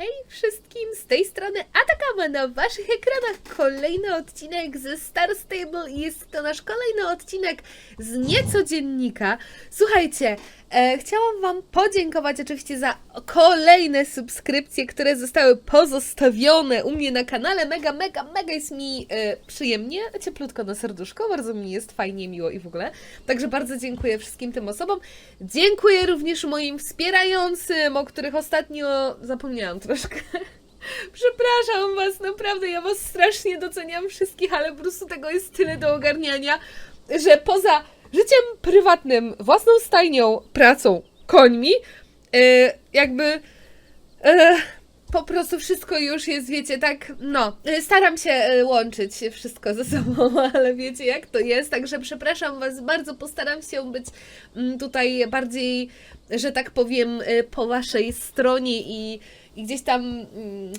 Hey wszystkim, z tej strony Atakama na waszych ekranach kolejny odcinek ze Star Stable i jest to nasz kolejny odcinek z niecodziennika. Słuchajcie, e, chciałam wam podziękować oczywiście za kolejne subskrypcje, które zostały pozostawione u mnie na kanale. Mega, mega, mega jest mi e, przyjemnie, cieplutko na serduszko, bardzo mi jest fajnie, miło i w ogóle. Także bardzo dziękuję wszystkim tym osobom. Dziękuję również moim wspierającym, o których ostatnio zapomniałam troszkę. Przepraszam Was, naprawdę, ja Was strasznie doceniam wszystkich, ale po prostu tego jest tyle do ogarniania, że poza życiem prywatnym, własną stajnią, pracą, końmi, yy, jakby yy, po prostu wszystko już jest, wiecie, tak, no, yy, staram się łączyć wszystko ze sobą, ale wiecie jak to jest, także przepraszam Was bardzo, postaram się być mm, tutaj bardziej, że tak powiem, po Waszej stronie i, i gdzieś tam... mm,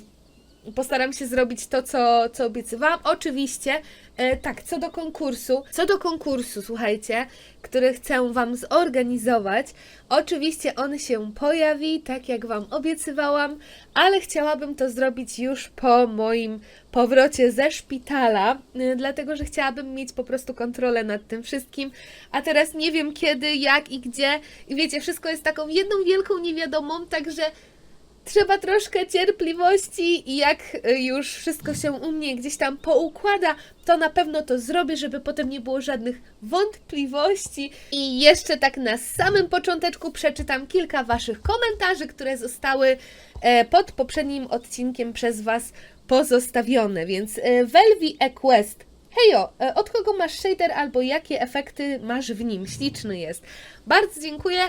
Postaram się zrobić to, co, co obiecywałam. Oczywiście, e, tak, co do konkursu. Co do konkursu, słuchajcie, który chcę Wam zorganizować. Oczywiście on się pojawi, tak jak Wam obiecywałam, ale chciałabym to zrobić już po moim powrocie ze szpitala, e, dlatego że chciałabym mieć po prostu kontrolę nad tym wszystkim. A teraz nie wiem kiedy, jak i gdzie. I wiecie, wszystko jest taką jedną wielką niewiadomą, także trzeba troszkę cierpliwości i jak y, już wszystko się u mnie gdzieś tam poukłada, to na pewno to zrobię, żeby potem nie było żadnych wątpliwości. I jeszcze tak na samym począteczku przeczytam kilka Waszych komentarzy, które zostały e, pod poprzednim odcinkiem przez Was pozostawione. Więc e, Velvi Equest Hejo, e, od kogo masz shader albo jakie efekty masz w nim? Śliczny jest. Bardzo dziękuję.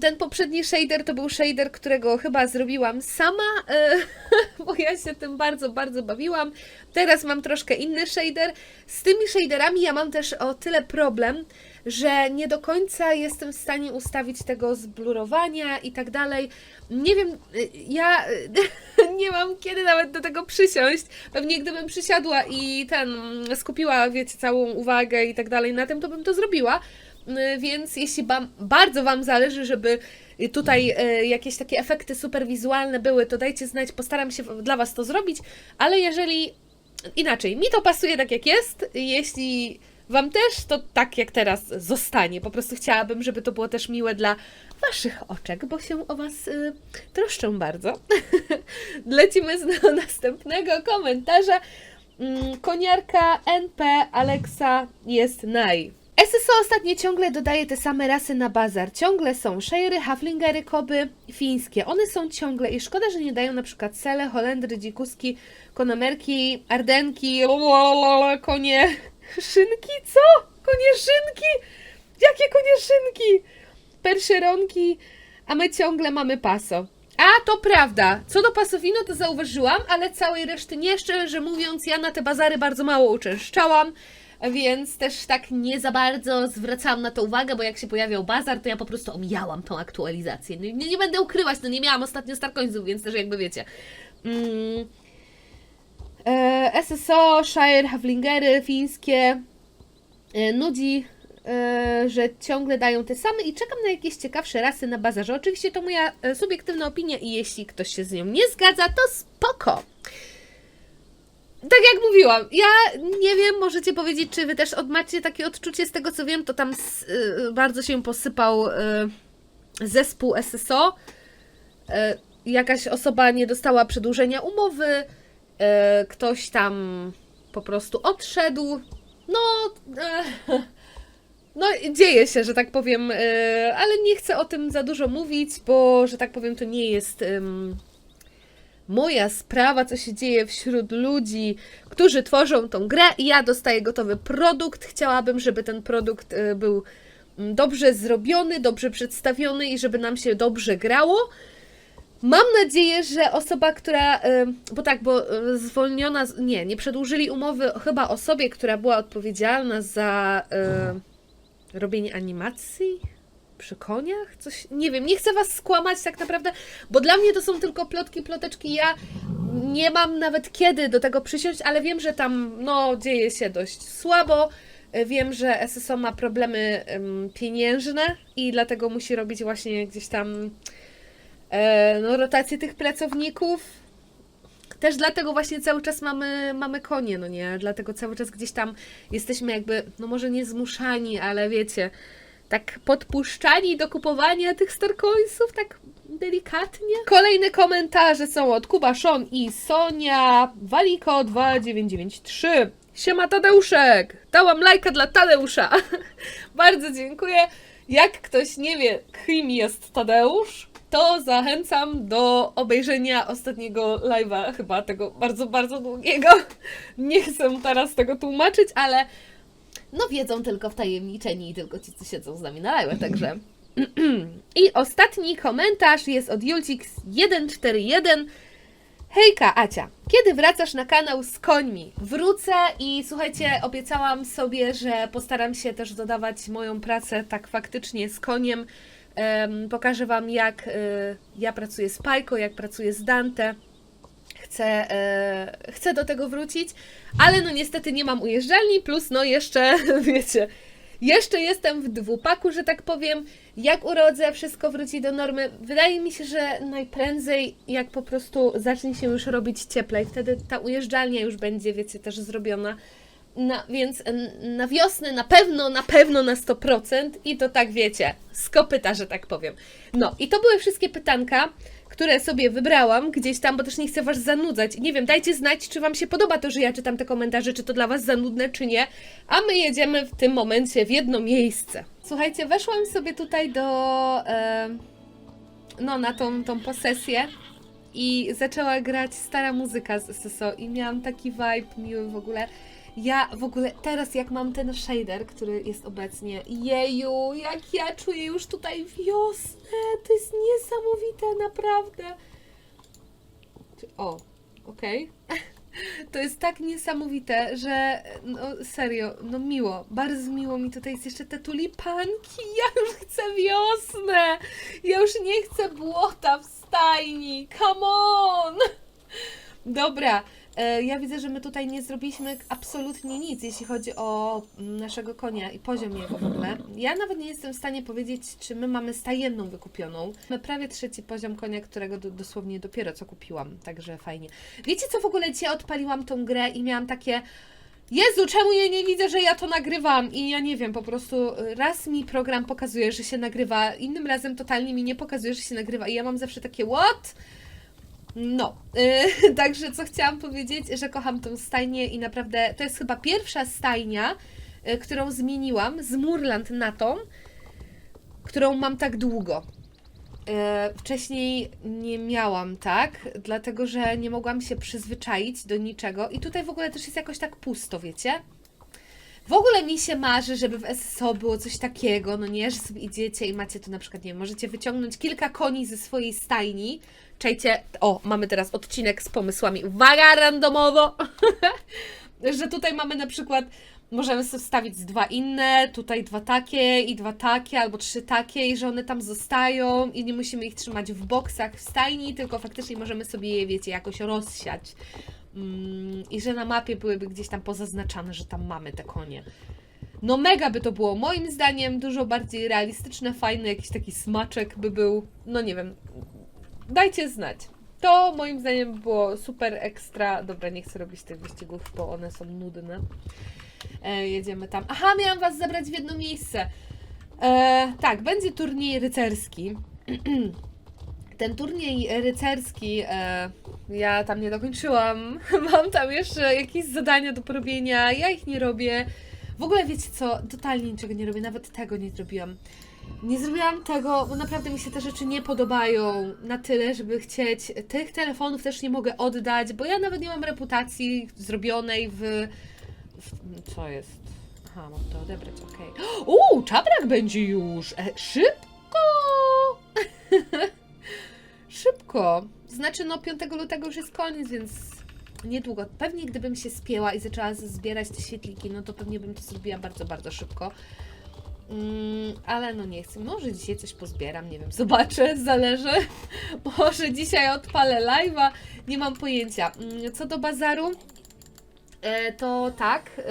Ten poprzedni shader to był shader, którego chyba zrobiłam sama, e, bo ja się tym bardzo, bardzo bawiłam. Teraz mam troszkę inny shader. Z tymi shaderami ja mam też o tyle problem, że nie do końca jestem w stanie ustawić tego zblurowania i tak dalej. Nie wiem, y, ja y, nie mam kiedy nawet do tego przysiąść. Pewnie gdybym przysiadła i ten skupiła, wiecie, całą uwagę i tak dalej na tym, to bym to zrobiła. Y, Więc jeśli bardzo Wam zależy, żeby tutaj jakieś takie efekty super wizualne były, to dajcie znać, postaram się dla Was to zrobić, ale jeżeli inaczej, mi to pasuje tak jak jest, jeśli Wam też, to tak jak teraz zostanie. Po prostu chciałabym, żeby to było też miłe dla Waszych oczek, bo się o Was y, troszczę bardzo. Lecimy z następnego komentarza. Mm, Koniarka NP Alexa jest naj. SSO ostatnio ciągle dodaje te same rasy na bazar. Ciągle są Shejry, Haflingery, Koby, fińskie. One są ciągle i szkoda, że nie dają na przykład Sele, Holendry, Dzikuski, Konomerki, Ardenki, konie... Szynki? Co? Konie szynki? Jakie konie szynki? Perszeronki, a my ciągle mamy paso. A, to prawda. Co do pasowino to zauważyłam, ale całej reszty nie. Szczerze mówiąc, ja na te bazary bardzo mało uczęszczałam, więc też tak nie za bardzo zwracałam na to uwagę, bo jak się pojawiał bazar, to ja po prostu omijałam tą aktualizację. No, nie, nie będę ukrywać, no nie miałam ostatnio Starcoinsów, więc też jakby wiecie. Mm. E, SSO, Shire, Havlingery, fińskie. E, nudzi, e, że ciągle dają te same i czekam na jakieś ciekawsze rasy na bazarze. Oczywiście to moja e, subiektywna opinia i jeśli ktoś się z nią nie zgadza, to spoko. Tak jak mówiłam, ja nie wiem, możecie powiedzieć, czy wy też macie takie odczucie z tego co wiem, to tam s- y, bardzo się posypał y, zespół SSO. Y, jakaś osoba nie dostała przedłużenia umowy, y, ktoś tam po prostu odszedł. No, e, no dzieje się, że tak powiem, e, ale nie chcę o tym za dużo mówić, bo, że tak powiem, to nie jest em, moja sprawa, co się dzieje wśród ludzi, którzy tworzą tą grę i ja dostaję gotowy produkt. Chciałabym, żeby ten produkt e, był mm, dobrze zrobiony, dobrze przedstawiony i żeby nam się dobrze grało. Mam nadzieję, że osoba, która. Bo tak, bo y, zwolniona. Nie, nie przedłużyli umowy chyba osobie, która była odpowiedzialna za y, robienie animacji przy koniach? Coś. Nie wiem, nie chcę was skłamać tak naprawdę, bo dla mnie to są tylko plotki, ploteczki. Ja nie mam nawet kiedy do tego przysiąść, ale wiem, że tam no, dzieje się dość słabo. Y, Wiem, że SSO ma problemy pieniężne i dlatego musi robić właśnie gdzieś tam e, no, rotację tych pracowników. Też dlatego właśnie cały czas mamy, mamy konie, no nie? Dlatego cały czas gdzieś tam jesteśmy jakby, no może nie zmuszani, ale wiecie, tak podpuszczani do kupowania tych Starcoinsów, tak delikatnie. Kolejne komentarze są od Kuba, Szon i Sonia, Waliko 2993. Siema Tadeuszek! Dałam lajka dla Tadeusza. Bardzo dziękuję. Jak ktoś nie wie, kim jest Tadeusz, to zachęcam do obejrzenia ostatniego live'a, chyba tego bardzo, bardzo długiego. Nie chcę teraz tego tłumaczyć, ale no wiedzą tylko wtajemniczeni i tylko ci, co siedzą z nami na live, także... I ostatni komentarz jest od Julcix141. Hejka, Acia, kiedy wracasz na kanał z końmi? Wrócę i słuchajcie, obiecałam sobie, że postaram się też dodawać moją pracę tak faktycznie z koniem. Pokażę Wam, jak y, ja pracuję z Pajko, jak pracuję z Dante. Chcę, e, chcę do tego wrócić, ale no niestety nie mam ujeżdżalni, plus no jeszcze, wiecie, jeszcze jestem w dwupaku, że tak powiem. Jak urodzę, wszystko wróci do normy. Wydaje mi się, że najprędzej jak po prostu zacznie się już robić cieplej, wtedy ta ujeżdżalnia już będzie, wiecie, też zrobiona. Na, więc na wiosnę na pewno, na pewno na 100% i to tak wiecie, z kopyta, że tak powiem. No i to były wszystkie pytanka, które sobie wybrałam gdzieś tam, bo też nie chcę Was zanudzać. Nie wiem, dajcie znać, czy Wam się podoba to, że ja czytam te komentarze, czy to dla Was za nudne, czy nie. A my jedziemy w tym momencie w jedno miejsce. Słuchajcie, weszłam sobie tutaj do... E, no, na tą, tą posesję i zaczęła grać stara muzyka z SSO i miałam taki vibe miły w ogóle. Ja w ogóle teraz jak mam ten shader, który jest obecnie, jeju, jak ja czuję już tutaj wiosnę, to jest niesamowite, naprawdę. O, okej. To jest tak niesamowite, że no serio, no miło, bardzo miło mi tutaj jest jeszcze te tulipanki. Ja już chcę wiosnę. Ja już nie chcę błota w stajni. Come on! Dobra, ja widzę, że my tutaj nie zrobiliśmy absolutnie nic, jeśli chodzi o mm, naszego konia i poziom jego w ogóle. Ja nawet nie jestem w stanie powiedzieć, czy my mamy stajenną wykupioną. Mamy prawie trzeci poziom konia, którego do, dosłownie dopiero co kupiłam, także fajnie. Wiecie co, w ogóle dzisiaj odpaliłam tą grę i miałam takie... Jezu, czemu ja nie widzę, że ja to nagrywam? I ja nie wiem, po prostu raz mi program pokazuje, że się nagrywa, innym razem totalnie mi nie pokazuje, że się nagrywa. I ja mam zawsze takie, what? No, yy, także co chciałam powiedzieć, że kocham tą stajnię i naprawdę to jest chyba pierwsza stajnia, y, którą zmieniłam z Murland na tą, którą mam tak długo. Yy, wcześniej nie miałam tak, dlatego że nie mogłam się przyzwyczaić do niczego i tutaj w ogóle też jest jakoś tak pusto, wiecie? W ogóle mi się marzy, żeby w SSO było coś takiego, no nie, że sobie idziecie i macie tu na przykład, nie wiem, możecie wyciągnąć kilka koni ze swojej stajni. Czajcie, o, mamy teraz odcinek z pomysłami. Uwaga, randomowo! że tutaj mamy na przykład, możemy sobie wstawić dwa inne, tutaj dwa takie i dwa takie, albo trzy takie i że one tam zostają i nie musimy ich trzymać w boksach w stajni, tylko faktycznie możemy sobie je, wiecie, jakoś rozsiać. Mm, I że na mapie byłyby gdzieś tam pozaznaczane, że tam mamy te konie. No mega by to było, moim zdaniem, dużo bardziej realistyczne, fajne, jakiś taki smaczek by był, no nie wiem, dajcie znać. To moim zdaniem było super ekstra. Dobra, nie chcę robić tych wyścigów, bo one są nudne. E, jedziemy tam. Aha, miałam Was zabrać w jedno miejsce. E, tak, będzie turniej rycerski. Ten turniej rycerski e, ja tam nie dokończyłam. Mam tam jeszcze jakieś zadania do porobienia. Ja ich nie robię. W ogóle wiecie co? Totalnie niczego nie robię. Nawet tego nie zrobiłam. Nie zrobiłam tego, bo naprawdę mi się te rzeczy nie podobają na tyle, żeby chcieć. Tych telefonów też nie mogę oddać, bo ja nawet nie mam reputacji zrobionej w. w co jest? Aha, mam to odebrać, okej. Uuu, czabrak będzie już! E, szybko! szybko! Znaczy, no 5 lutego już jest koniec, więc niedługo. Pewnie gdybym się spięła i zaczęła zbierać te świetliki, no to pewnie bym to zrobiła bardzo, bardzo szybko. Mm, ale no nie chcę. Może dzisiaj coś pozbieram, nie wiem, zobaczę, zależy. Może dzisiaj odpalę live'a, nie mam pojęcia. Mm, Co do bazaru, e, to tak, e,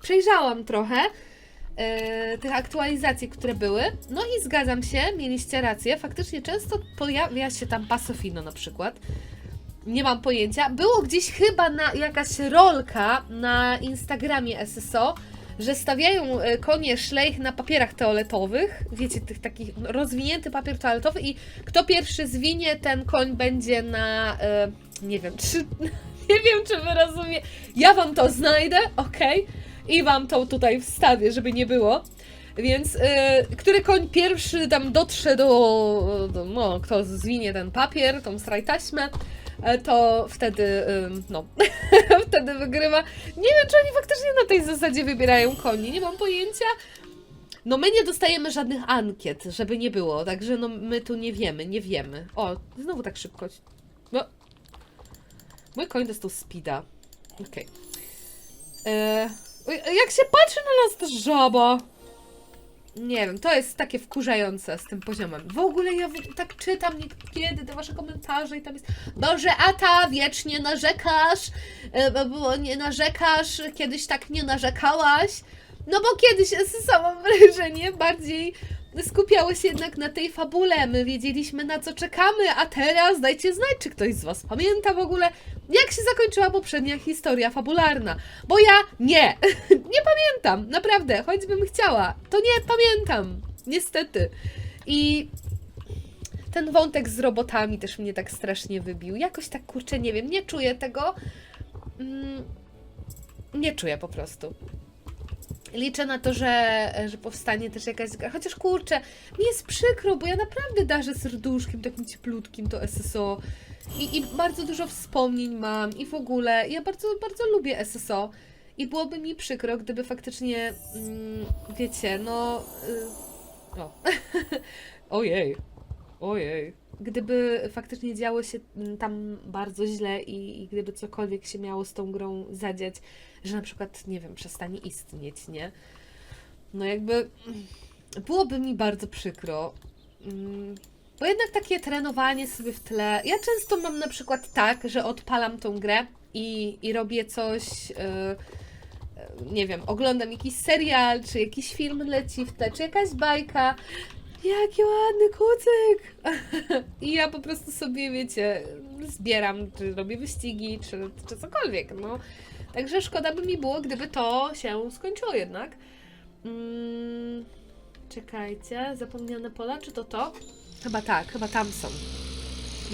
przejrzałam trochę e, tych aktualizacji, które były. No i zgadzam się, mieliście rację, faktycznie często pojawia się tam Pasofino na przykład. Nie mam pojęcia. Było gdzieś chyba na jakaś rolka na Instagramie SSO, że stawiają e, konie szlejch na papierach toaletowych. Wiecie, tych takich no, rozwinięty papier toaletowy i kto pierwszy zwinie, ten koń będzie na e, nie wiem, czy nie wiem, czy wy rozumie. Ja wam to znajdę, okej? I wam to tutaj wstawię, żeby nie było. Więc e, który koń pierwszy tam dotrze do, do no, kto zwinie ten papier, tą strajtaśmę, e, to wtedy, no, wtedy wygrywa. Nie wiem, czy oni faktycznie na tej zasadzie wybierają koni, nie mam pojęcia. No my nie dostajemy żadnych ankiet, żeby nie było, także no my tu nie wiemy, nie wiemy. O, znowu tak szybko. No. Mój koń dostał speeda. Okej. E, oj, Jak się patrzy na nas żaba? Nie wiem, to jest takie wkurzające z tym poziomem. W ogóle ja tak czytam niekiedy te wasze komentarze i tam jest Boże, Ata, wiecznie narzekasz, e, bo- nie narzekasz, kiedyś tak nie narzekałaś. No bo kiedyś, mam wrażenie, bardziej skupiało się jednak na tej fabule. My wiedzieliśmy na co czekamy, a teraz dajcie znać, czy ktoś z Was pamięta w ogóle, jak się zakończyła poprzednia historia fabularna. Bo ja nie, nie pamiętam, naprawdę, choćbym chciała, to nie pamiętam, niestety. I ten wątek z robotami też mnie tak strasznie wybił. Jakoś tak kurczę, nie wiem, nie czuję tego. Mm, nie czuję po prostu. Liczę na to, że, że powstanie też jakaś. Chociaż kurczę, mi jest przykro, bo ja naprawdę darzę serduszkiem takim cieplutkim to SSO. I, I bardzo dużo wspomnień mam i w ogóle. Ja bardzo, bardzo lubię SSO. I byłoby mi przykro, gdyby faktycznie, mm, wiecie, no. Y, o. Ojej. Ojej. Gdyby faktycznie działo się mm, tam bardzo źle i, i gdyby cokolwiek się miało z tą grą zadziać, że na przykład, nie wiem, przestanie istnieć, nie? No jakby mm, byłoby mi bardzo przykro. Mm, Bo jednak takie trenowanie sobie w tle. Ja często mam na przykład tak, że odpalam tą grę i, i robię coś. Yy, nie wiem, oglądam jakiś serial, czy jakiś film leci w tle, czy jakaś bajka. Jaki ładny kucyk! I ja po prostu sobie, wiecie, zbieram, czy robię wyścigi, czy, czy cokolwiek, no. Także szkoda by mi było, gdyby to się skończyło jednak. Mm, czekajcie, zapomniane pola, czy to to? Chyba tak, chyba tam są.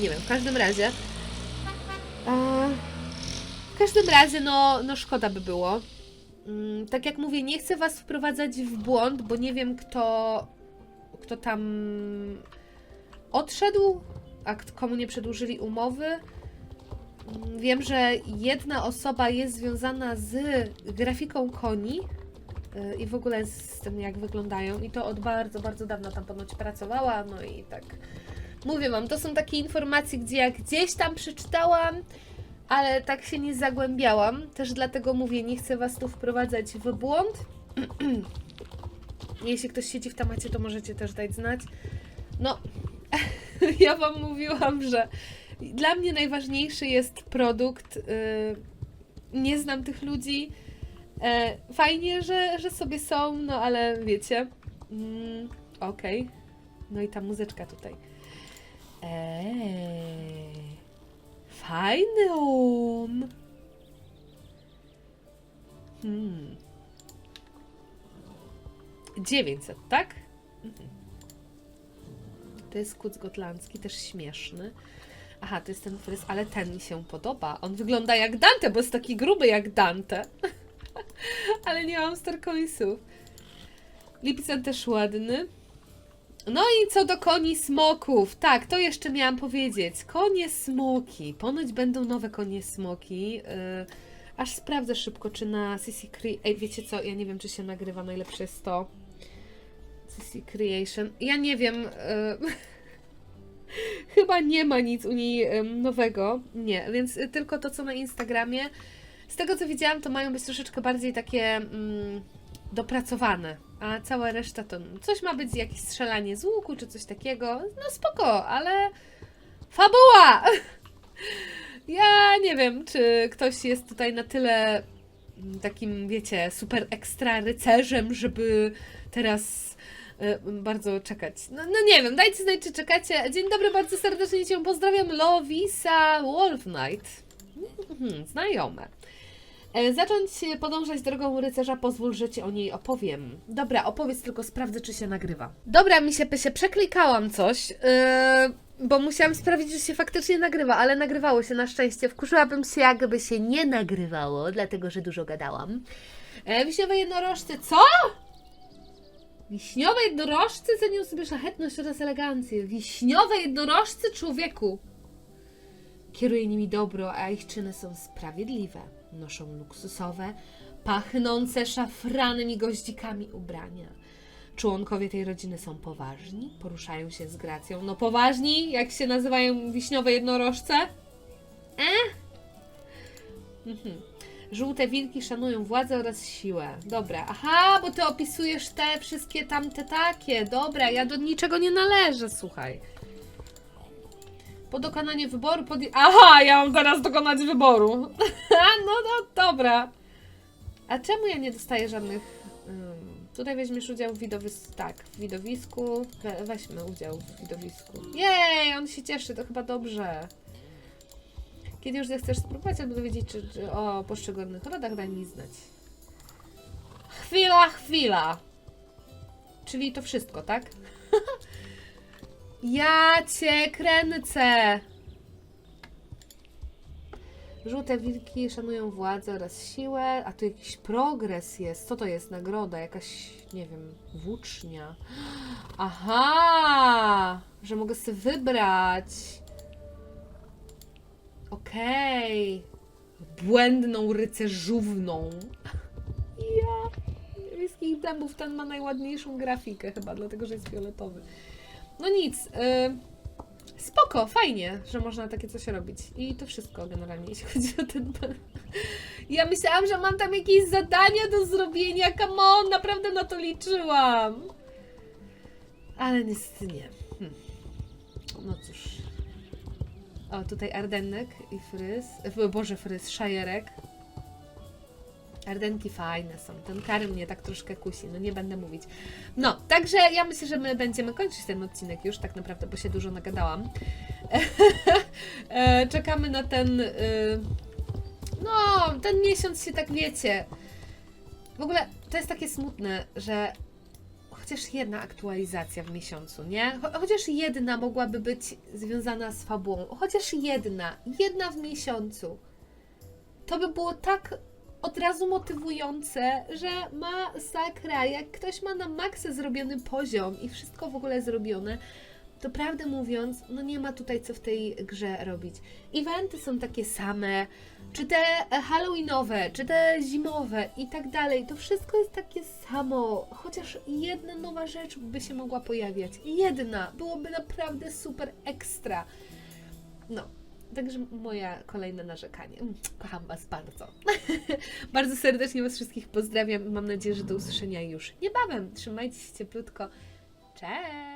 Nie wiem, w każdym razie. E, w każdym razie, no, no szkoda by było. Mm, tak jak mówię, nie chcę Was wprowadzać w błąd, bo nie wiem, kto, kto tam odszedł, a komu nie przedłużyli umowy. Mm, Wiem, że jedna osoba jest związana z grafiką koni i w ogóle z tym, jak wyglądają. I to od bardzo, bardzo dawna tam ponoć pracowała. No i tak mówię Wam, to są takie informacje, gdzie ja gdzieś tam przeczytałam, ale tak się nie zagłębiałam. Też dlatego mówię, nie chcę Was tu wprowadzać w błąd. Jeśli ktoś siedzi w temacie, to możecie też dać znać. No, ja Wam mówiłam, że dla mnie najważniejszy jest produkt. y, nie znam tych ludzi. E, fajnie, że, że sobie są, no ale wiecie. Mm, Okej. No i ta muzyczka tutaj. Eee, fajny on. Hmm. 900, tak? Mhm. To jest kuc gotlandzki, też śmieszny. Aha, to jest ten fryz, ale ten mi się podoba. On wygląda jak Dante, bo jest taki gruby jak Dante. ale nie mam starkońsów. Lipcen też ładny. No i co do koni smoków. Tak, to jeszcze miałam powiedzieć. Konie smoki. Ponoć będą nowe konie smoki. Yy, aż sprawdzę szybko, czy na CC Cre... Ej, wiecie co? Ja nie wiem, czy się nagrywa. Najlepsze jest to. CC Creation. Ja nie wiem. Yy... Chyba nie ma nic u niej nowego. Nie, więc tylko to, co na Instagramie. Z tego, co widziałam, to mają być troszeczkę bardziej takie mm, dopracowane. A cała reszta to coś ma być, jakieś strzelanie z łuku, czy coś takiego. No spoko, ale fabuła! Ja nie wiem, czy ktoś jest tutaj na tyle mm, takim, wiecie, super ekstra rycerzem, żeby teraz e, bardzo czekać. No, no nie wiem, dajcie znać, czy czekacie. Dzień dobry, bardzo serdecznie Cię pozdrawiam. Lovisa Wolf Knight. Mhm, znajome. E, Zacząć podążać drogą rycerza, pozwól, że Ci o niej opowiem. Dobra, opowiedz, tylko sprawdzę, czy się nagrywa. Dobra, mi się, się przeklikałam coś, yy, bo musiałam sprawdzić, że się faktycznie nagrywa, ale nagrywało się na szczęście. Wkurzyłabym się, jakby się nie nagrywało, dlatego, że dużo gadałam. E, wiśniowe jednorożce, co? Wiśniowe jednorożce cenią sobie szlachetność oraz elegancję. Wiśniowe jednorożce, człowieku! Kieruje nimi dobro, a ich czyny są sprawiedliwe. Noszą luksusowe, pachnące szafranem i goździkami ubrania. Członkowie tej rodziny są poważni, poruszają się z gracją. No poważni, jak się nazywają wiśniowe jednorożce? E? Mhm. Żółte wilki szanują władzę oraz siłę. Dobra, aha, bo ty opisujesz te wszystkie tamte takie. Dobra, ja do niczego nie należę, słuchaj. Po dokonaniu wyboru pod... Aha, ja mam teraz dokonać wyboru. no, no, dobra. A czemu ja nie dostaję żadnych... ym, tutaj weźmiesz udział w widowisku. Tak, w widowisku. We, weźmy udział w widowisku. Jej, on się cieszy, to chyba dobrze. Kiedy już zechcesz spróbować albo dowiedzieć czy, czy o poszczególnych rodach, daj mi znać. Chwila, chwila. Czyli to wszystko, tak? Ja cię kręcę. Żółte wilki szanują władzę oraz siłę, a tu jakiś progres jest. Co to jest? Nagroda, jakaś, nie wiem, włócznia. Aha! Że mogę sobie wybrać. Okej. Błędną rycerzówną. Ja. Wiejskich dębów ten ma najładniejszą grafikę chyba, dlatego że jest fioletowy. No nic. Y spoko, fajnie, że można takie coś robić. I to wszystko generalnie, jeśli chodzi o ten... Ja myślałam, że mam tam jakieś zadania do zrobienia. Come on, naprawdę na to liczyłam. Ale niestety nie. Hm. No cóż. O, tutaj Ardennek i Fryz. e, Boże, Fryz, Szajerek. Ardenki fajne są. Ten kary mnie tak troszkę kusi, no nie będę mówić. No, także ja myślę, że my będziemy kończyć ten odcinek już tak naprawdę, bo się dużo nagadałam. E, Czekamy na ten. y, No, ten miesiąc się tak wiecie. W ogóle to jest takie smutne, że chociaż jedna aktualizacja w miesiącu, nie? Cho- Chociaż jedna mogłaby być związana z fabułą. Chociaż jedna, jedna w miesiącu. To by było tak od razu motywujące, że masakra. Jak ktoś ma na maksa zrobiony poziom i wszystko w ogóle zrobione, to prawdę mówiąc, no nie ma tutaj co w tej grze robić. Eventy są takie same, czy te halloweenowe, czy te zimowe i tak dalej. To wszystko jest takie samo. Chociaż jedna nowa rzecz by się mogła pojawiać. Jedna. Byłoby naprawdę super ekstra. No. Także moja kolejne narzekanie. Mm, Kocham Was bardzo. bardzo serdecznie Was wszystkich pozdrawiam mam nadzieję, że do usłyszenia już niebawem. Trzymajcie się cieplutko. Cześć!